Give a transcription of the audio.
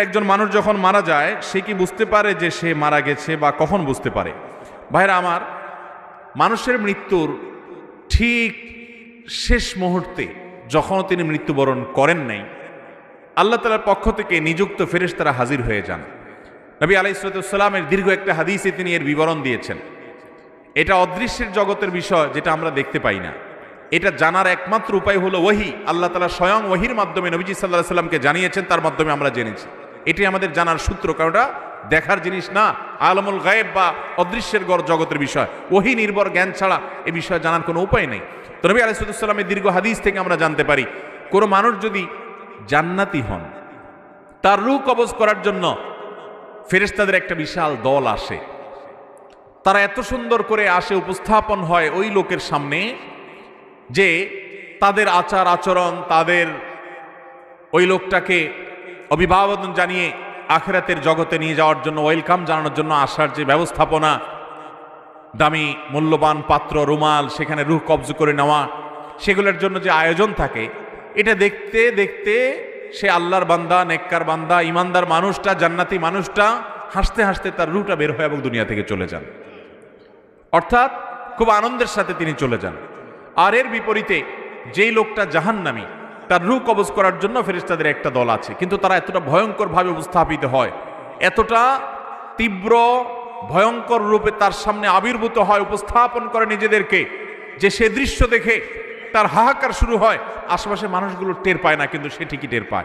একজন মানুষ যখন মারা যায়, সে কি বুঝতে পারে যে সে মারা গেছে বা কখন বুঝতে পারে? ভাইরা আমার, মানুষের মৃত্যুর ঠিক শেষ মুহূর্তে যখন তিনি মৃত্যুবরণ করেন নাই, আল্লাহ তালার পক্ষ থেকে নিযুক্ত ফেরেস তারা হাজির হয়ে যান। নবী আলাইসালামের দীর্ঘ একটা হাদিসে তিনি এর বিবরণ দিয়েছেন। এটা অদৃশ্যের জগতের বিষয় যেটা আমরা দেখতে পাই না। এটা জানার একমাত্র উপায় হলো ওহি। আল্লাহ তালা স্বয়ং ওহির মাধ্যমে নবীজি সাল্লাহ সাল্লামকে জানিয়েছেন, তার মাধ্যমে আমরা জেনেছি। এটি আমাদের জানার সূত্র, কারণ ওটা দেখার জিনিস না। আলমুল গায়েব বা অদৃশ্যের গড় জগতের বিষয়। ওহি নির্ভর জ্ঞান ছাড়া এ বিষয়ে জানার কোনো উপায় নেই। তো নবী আলাইসাল্লামের দীর্ঘ হাদিস থেকে আমরা জানতে পারি, কোনো মানুষ যদি জান্নাতি হন, তার রূপ কবজ করার জন্য ফেরেশতাদের একটা বিশাল দল আসে। তারা এত সুন্দর করে আসে, উপস্থাপন হয় ওই লোকের সামনে যে তাদের আচার আচরণ তাদের ওই লোকটাকে অভিভাবন জানিয়ে আখেরাতের জগতে নিয়ে যাওয়ার জন্য ওয়েলকাম জানানোর জন্য আসার যে ব্যবস্থাপনা, দামি মূল্যবান পাত্র, রুমাল, সেখানে রুহ কবজ করে নেওয়া, সেগুলোর জন্য যে আয়োজন থাকে, এটা দেখতে দেখতে সে আল্লাহর বান্দা, নেককার বান্দা, ইমানদার মানুষটা, জান্নাতি মানুষটা, হাসতে হাসতে তার রুহটা বের হয় এবং দুনিয়া থেকে চলে যান। অর্থাৎ খুব আনন্দের সাথে তিনি চলে যান। আর এর বিপরীতে যেই লোকটা জাহান্নামী তার রূপ কবজ করার জন্য ফেরিস্তাদের একটা দল আছে। কিন্তু তারা এতটা ভয়ঙ্করভাবে উপস্থাপিত হয়, এতটা তীব্র, ভয়ঙ্কর রূপে তার সামনে আবির্ভূত হয়, উপস্থাপন করে নিজেদেরকে, যে সে দৃশ্য দেখে তার হাহাকার শুরু হয় আশেপাশে মানুষগুলো টের পায় না, কিন্তু সে ঠিকই টের পায়।